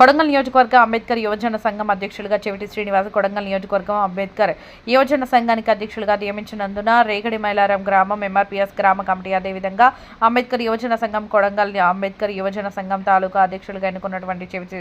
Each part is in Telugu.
కొడంగల్ నియోజకవర్గ అంబేద్కర్ యువజన సంఘం అధ్యక్షులుగా చెవిటి శ్రీనివాస్ కొడంగల్ నియోజకవర్గం అంబేద్కర్ యువజన సంఘానికి అధ్యక్షులుగా నియమించినందున రేగడి మైలారం గ్రామం ఎంఆర్పీఎస్ గ్రామ కమిటీ అదేవిధంగా అంబేద్కర్ యువజన సంఘం కొడంగల్ అంబేద్కర్ యువజన సంఘం తాలూకా అధ్యక్షులుగా ఎన్నుకున్నటువంటి చెవిటి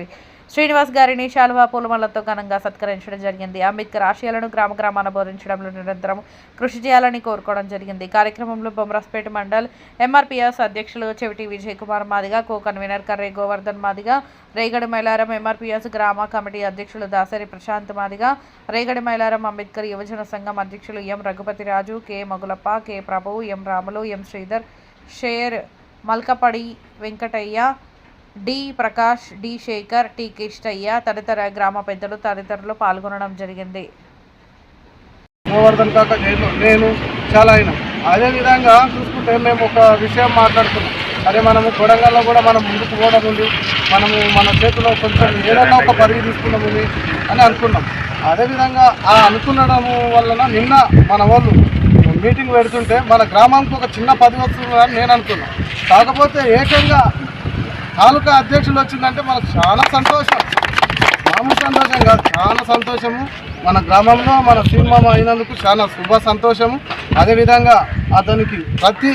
శ్రీనివాస్ గారిని శాలువా పూలమాలతో ఘనంగా సత్కరించడం జరిగింది. అంబేద్కర్ ఆశయాలను గ్రామ గ్రామాన బోధించడంలో నిరంతరం కృషి చేయాలని కోరుకోవడం జరిగింది. కార్యక్రమంలో బొమ్మరాస్పేట మండల్ ఎంఆర్పీఎస్ అధ్యక్షులు Cheviti Vijay Kumar Madiga co convener Karre Govardhan Madiga Regadi Mylaram MRPS గ్రామ కమిటీ అధ్యక్షులు దాసరి ప్రశాంత్ మాదిగా రేగడి మైలారం అంబేద్కర్ యువజన సంఘం అధ్యక్షులు M Raghupati Raju K Magulappa K Prabhuvu M Ramulu M Sridhar Sher Malkapadi Venkataiah D Prakash D Shekar T Kishtaiah తదితర గ్రామ పెద్దలు తదితరులు పాల్గొనడం జరిగింది. గోవర్ధన్ కాక నేను నేను చాలా అయినా. అదేవిధంగా చూసుకుంటే మేము ఒక విషయం మాట్లాడుతున్నాం అదే మనము కొడంగల్లో కూడా మనం ముందుకు పోవడం ఉంది మనము మన చేతిలో కొంచెం ఏదైనా ఒక పదవి తీసుకున్నామని అని అనుకున్నాం. అదేవిధంగా ఆ అనుకున్నడం వలన నిన్న మన వాళ్ళు మీటింగ్ పెడుతుంటే మన గ్రామానికి ఒక చిన్న పదవి వస్తుందని నేను అనుకున్నాను కాకపోతే ఏకంగా తాలూకా అధ్యక్షులు వచ్చిందంటే మనకు చాలా సంతోషం. మామూలు సంతోషం కాదు చాలా సంతోషము. మన గ్రామంలో మన సినిమా అయినందుకు చాలా శుభ సంతోషము. అదేవిధంగా అతనికి ప్రతి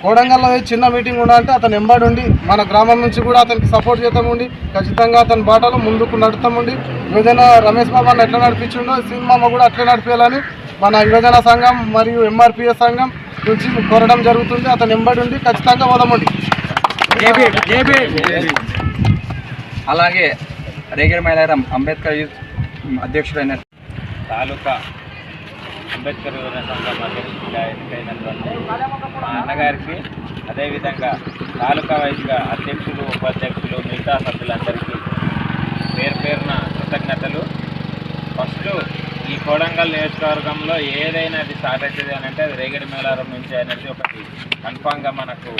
కోడంగల్లో చిన్న మీటింగ్ ఉండాలంటే అతను ఎంబడి ఉండి మన గ్రామం నుంచి కూడా అతనికి సపోర్ట్ చేద్దామండి ఖచ్చితంగా అతని బాటలో ముందుకు నడుతామండి యువజన రమేష్ బాబు అని ఎట్లా నడిపించిండో సినిమా కూడా అట్లే నడిపించాలని మన యువజన సంఘం మరియు ఎంఆర్పిఎస్ సంఘం నుంచి కోరడం జరుగుతుంది. అతను ఎంబడి ఉండి ఖచ్చితంగా పోదామండి అలాగే రేగడి మైలారం అంబేద్కర్ యూత్ అధ్యక్షుడైన తాలూకా అంబేద్కర్ యువజన సంఘం అధ్యక్షుడిగా ఎన్నికైనటువంటి మా అన్నగారికి అదేవిధంగా తాలూకా వైజ్గా అధ్యక్షులు ఉపాధ్యక్షులు మిగతా సభ్యులందరికీ పేరు పేరున కృతజ్ఞతలు. ఫస్ట్ ఈ కోడంగల్ నియోజకవర్గంలో ఏదైనా అది స్టార్ట్ అని అంటే అది రేగడి మేళారం నుంచి అనేది ఒకటి కన్ఫామ్గా మనకు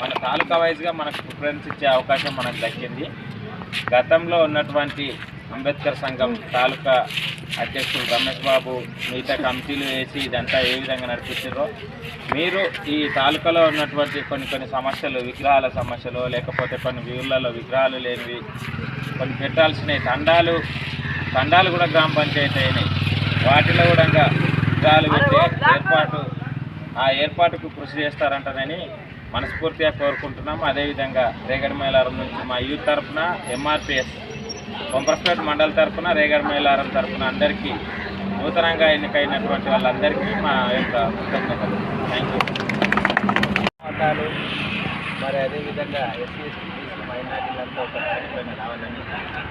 మన తాలూకా వైజ్గా మనకు ప్రిఫరెన్స్ ఇచ్చే అవకాశం మనకు దక్కింది. గతంలో ఉన్నటువంటి అంబేద్కర్ సంఘం తాలూకా అధ్యక్షులు రమేష్ బాబు మిగతా కమిటీలు వేసి ఇదంతా ఏ విధంగా నడిపించారో మీరు ఈ తాలూకాలో ఉన్నటువంటి కొన్ని కొన్ని సమస్యలు విగ్రహాల సమస్యలు లేకపోతే కొన్ని వీళ్ళలో విగ్రహాలు లేనివి కొన్ని పెట్టాల్సినవి తండాలు తండాలు కూడా గ్రామ పంచాయతీ అయినాయి. వాటిలో కూడా ఇంకా విగ్రహాలు పెట్టే ఏర్పాటు ఆ ఏర్పాటుకు కృషి చేస్తారంటనని మనస్ఫూర్తిగా కోరుకుంటున్నాం. అదేవిధంగా రేగడి మైలారం నుంచి మా యూత్ తరఫున ఎంఆర్పిఎస్ కొంపరస్పేట మండల తరఫున రేగడి మైలారం తరఫున అందరికీ నూతనంగా ఎన్నికైనటువంటి వాళ్ళందరికీ మా యొక్క కృతజ్ఞతలు. థ్యాంక్ యూ మతాలు మరి అదేవిధంగా ఎస్సీ ఎస్టీ బీసీ మైనార్టీలంతా ఒక కార్యక్రమం రావాలని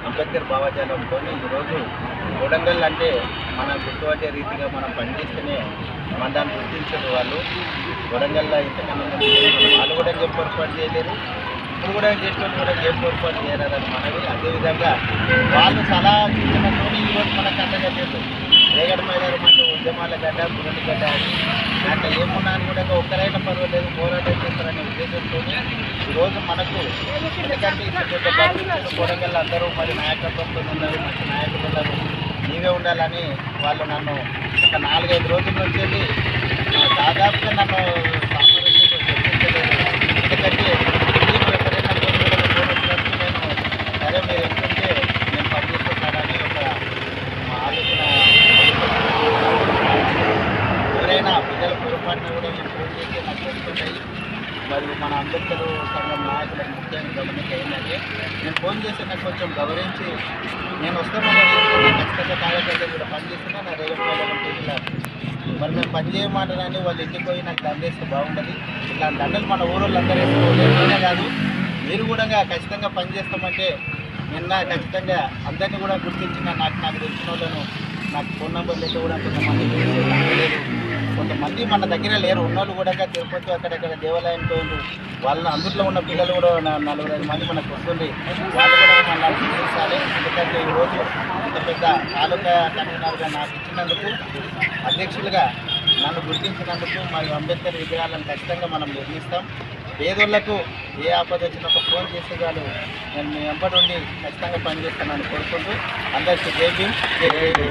అంబేద్కర్ భావజాలంతో ఈరోజు కొడంగల్ అంటే మనం గుర్తుపట్టే రీతిగా మనం పనిచేస్తేనే మన గుర్తించారు వాళ్ళు. కొడంగల్లో ఇంతకన్నా వాళ్ళు కూడా ఏం పొరపాటు చేయలేరు కూడా చేసిన కూడా ఏం పొరపాటు మనవి. అదేవిధంగా వాళ్ళు సలహా ఇచ్చినతో ఈరోజు మనకు అందగట్టేది రేగడ మైదారు మంచి ఉద్యమాల గడ్డ పురటి గడ్డ అంటే ఏమున్నా అని కూడా ఒక్కరైనా పర్వాలేదు పోరాటం చేస్తారనే ఉద్దేశంతో ఈరోజు మనకు ఎందుకంటే ఇంత అందరూ మరి నాయకత్వంతో ఉన్నారు మంచి నాయకులు ఉన్నారు. నీవే ఉండాలని వాళ్ళు నన్ను ఒక నాలుగైదు రోజుల నుంచి దాదాపుగా నన్ను సామరస్యంతో చర్చించలేదు. ఎందుకంటే నీకు ఎక్కడైనా ఫోన్ చేయడం, ఫోన్ వచ్చినప్పుడు నేను సరే మీరు ఎంతుంటే నేను పనిచేస్తున్నానని ఒక మా ఆలోచన ఎవరైనా పిల్లల కూడా మేము ఫోన్ చేసి నాకు మరియు మన అంబేద్కర్ సంఘం నాయకులకు ముఖ్యంగా గమనిక ఏంటంటే నేను ఫోన్ చేసి నాకు కొంచెం గౌరవించి నేను వస్తానని ఖచ్చితంగా కార్యకర్తలు కూడా పనిచేస్తున్నా నా రేపు టీవీలో మరి మేము పని చేయమంటారని వాళ్ళు ఇంటికి పోయి నాకు దండేస్తే బాగుంటుంది ఇట్లా దండలు మన ఊరోళ్ళందరూ కాదు మీరు కూడా ఖచ్చితంగా పనిచేస్తామంటే నిన్న ఖచ్చితంగా అందరినీ కూడా గుర్తించిన నాకు నాకు తెలిసిన వాళ్ళను నాకు ఫోన్ నెంబర్ లేక కూడా కొంతమంది లేదు. కొంతమంది మన దగ్గర లేరు. ఉన్నోళ్ళు కూడా తిరుపతి అక్కడక్కడ దేవాలయం పోయిండు వాళ్ళ అందులో ఉన్న పిల్లలు కూడా నా- నలుగురు ఐదు మంది మనకు వస్తుంది. వాళ్ళు కూడా మన తీర్చాలి ఎందుకంటే ఈరోజు ఇంత పెద్ద తాలూకా కన్వీనర్గా నాకు ఇచ్చినందుకు అధ్యక్షులుగా నన్ను గుర్తించినందుకు మరియు అంబేద్కర్ విగ్రహాలను ఖచ్చితంగా మనం నిర్మిస్తాం. పేదోళ్ళకు ఏ ఆపద వచ్చినా ఒక ఫోన్ చేసే వాళ్ళు నేను మీ వెంబడి ఉండి ఖచ్చితంగా పనిచేస్తానని కోరుకుంటూ అందరికీ జై భీమ్ జై జై